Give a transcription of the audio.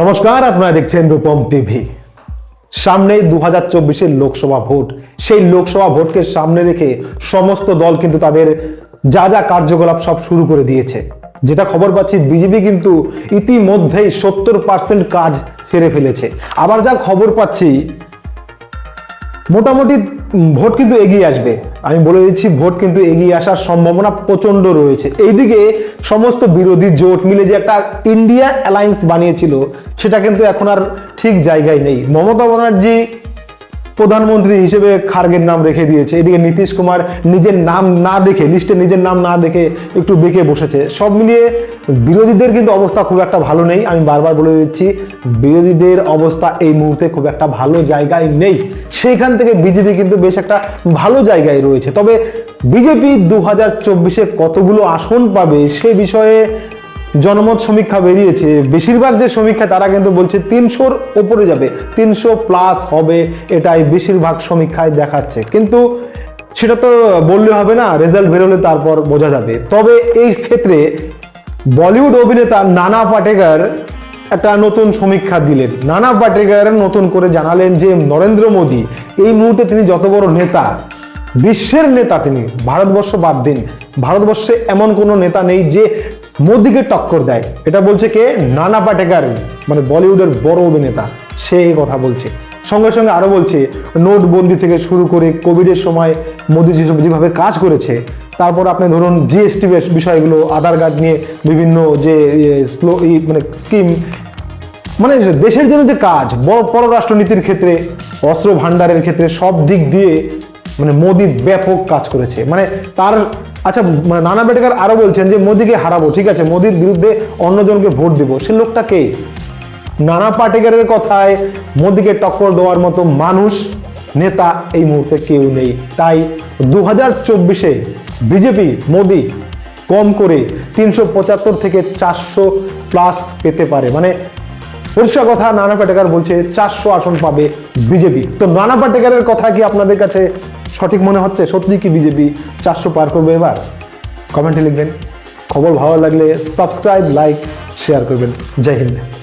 নমস্কার, আপনারা দেখছেন রূপম টিভি। সামনে দু হাজার চব্বিশের লোকসভা ভোট। সেই লোকসভা ভোটকে সামনে রেখে সমস্ত দল কিন্তু তাদের যা যা কার্যকলাপ সব শুরু করে দিয়েছে। যেটা খবর পাচ্ছি, বিজেপি কিন্তু ইতিমধ্যেই সত্তর পার্সেন্ট কাজ সেরে ফেলেছে। আবার যা খবর পাচ্ছি, মোটামুটি ভোট কিন্তু এগিয়ে আসবে। আমি বলে দিচ্ছি, ভোট কিন্তু এগিয়ে আসার সম্ভাবনা প্রচণ্ড রয়েছে। এইদিকে সমস্ত বিরোধী জোট মিলে যে একটা ইন্ডিয়া অ্যালায়েন্স বানিয়েছিল, সেটা কিন্তু এখন আর ঠিক জায়গায় নেই। মমতা ব্যানার্জি প্রধানমন্ত্রী হিসেবে খার্গের নাম রেখে দিয়েছে। এদিকে নীতিশ কুমার নিজের নাম না দেখে, লিস্টে নিজের নাম না দেখে একটু বেঁকে বসেছে। সব মিলিয়ে বিরোধীদের কিন্তু অবস্থা খুব একটা ভালো নেই। আমি বারবার বলে দিচ্ছি, বিরোধীদের অবস্থা এই মুহূর্তে খুব একটা ভালো জায়গায় নেই। সেইখান থেকে বিজেপি কিন্তু বেশ একটা ভালো জায়গায় রয়েছে। তবে বিজেপি দু হাজার চব্বিশে কতগুলো আসন পাবে সে বিষয়ে জনমত সমীক্ষা বেরিয়েছে। বেশিরভাগ যে সমীক্ষা, তারা কিন্তু বলছে তিনশোর ওপরে যাবে। তিনশো প্লাস হবে এটাই বেশিরভাগ সমীক্ষায় দেখাচ্ছে। কিন্তু সেটা তো বললে হবে না, রেজাল্ট বেরোলে তারপর বোঝা যাবে। তবে এই ক্ষেত্রে বলিউড অভিনেতা নানা পাটেকার একটা নতুন সমীক্ষা দিলেন। নানা পাটেকার নতুন করে জানালেন যে, নরেন্দ্র মোদী, এই মুহূর্তে তিনি যত বড় নেতা, বিশ্বের নেতা তিনি, ভারতবর্ষ বাদ দিন। ভারতবর্ষে এমন কোনো নেতা নেই যে মোদিকে টক্কর দেয়। এটা বলছে কে? নানা পাটেকার মানে বলিউডের বড় অভিনেতা। সে এই কথা বলছে। সঙ্গে সঙ্গে আরও বলছে, নোটবন্দি থেকে শুরু করে কোভিডের সময় মোদি যেভাবে কাজ করেছে, তারপর আপনি ধরুন জিএসটি বিষয়গুলো, আধার কার্ড নিয়ে বিভিন্ন যে স্লো মানে স্কিম মানে দেশের জন্য যে কাজ, বড় পররাষ্ট্রনীতির ক্ষেত্রে অস্ত্র ভান্ডারের ক্ষেত্রে সব দিক দিয়ে মানে মোদি ব্যাপক কাজ করেছে। মানে তার আচ্ছা মানে নানা বেটেকার আরও বলছেন যে মোদিকে হারাবো, ঠিক আছে, মোদির বিরুদ্ধে অন্যজনকে ভোট দিব। সে লোকটা কে? নানা পাটেকারের কথায় মোদিকে টক্কর দেওয়ার মতো মানুষ, নেতা এই মুহূর্তে কেউ নেই। তাই দু হাজার চব্বিশে বিজেপি, মোদি কম করে তিনশো পঁচাত্তর থেকে চারশো প্লাস পেতে পারে। মানে পরিষ্কার কথা, নানা পাটেকার বলছে চারশো আসন পাবে বিজেপি। তো নানা পাটেকারের কথা কি আপনাদের কাছে সঠিক মনে হচ্ছে? সত্যি কি বিজেপি চারশো পার করবে এবার? কমেন্টে লিখবেন। খবর ভালো লাগলে সাবস্ক্রাইব লাইক শেয়ার করবেন। জয় হিন্দ।